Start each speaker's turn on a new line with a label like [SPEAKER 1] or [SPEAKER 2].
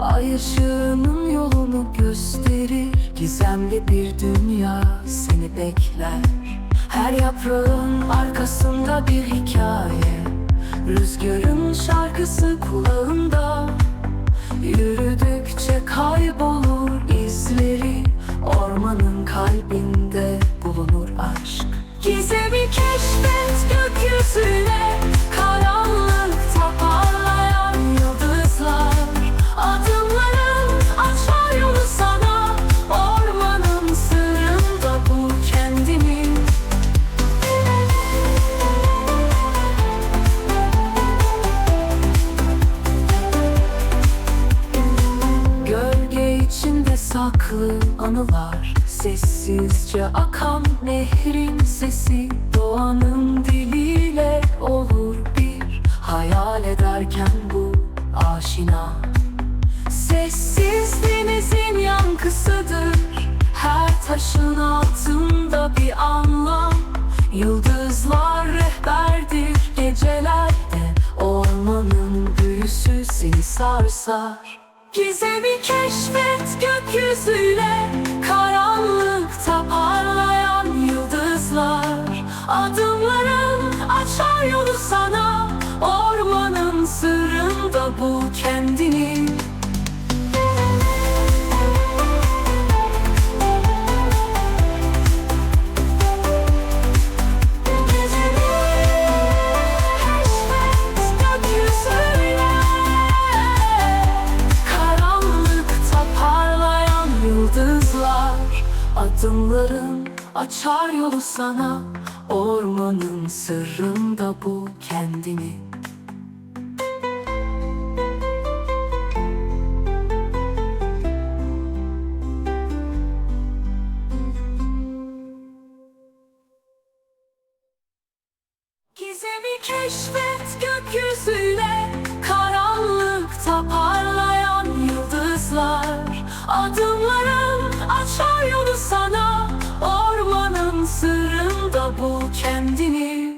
[SPEAKER 1] Ay ışığının yolunu gösterir. Gizemli bir dünya seni bekler. Her yaprağın arkasında bir hikaye. Rüzgarın şarkısı kulağında. Yürüdükçe kaybolur izleri. Ormanın kalbinde saklı anılar Sessizce akan nehrin sesi. Doğanın diliyle olur bir Hayal ederken bu aşina. Sessiz denizin yankısıdır Her taşın altında bir anlam. Yıldızlar rehberdir gecelerde Ormanın büyüsü seni sarsar Gizemi keşfet gökyüzüyle Karanlıkta parlayan yıldızlar. Adımların açar yolu sana Ormanın sırrında bul kendini Adımların açar yolu sana. Ormanın sırrında bul kendini. Gizemi keşfet gökyüzüyle sırrında bul kendini.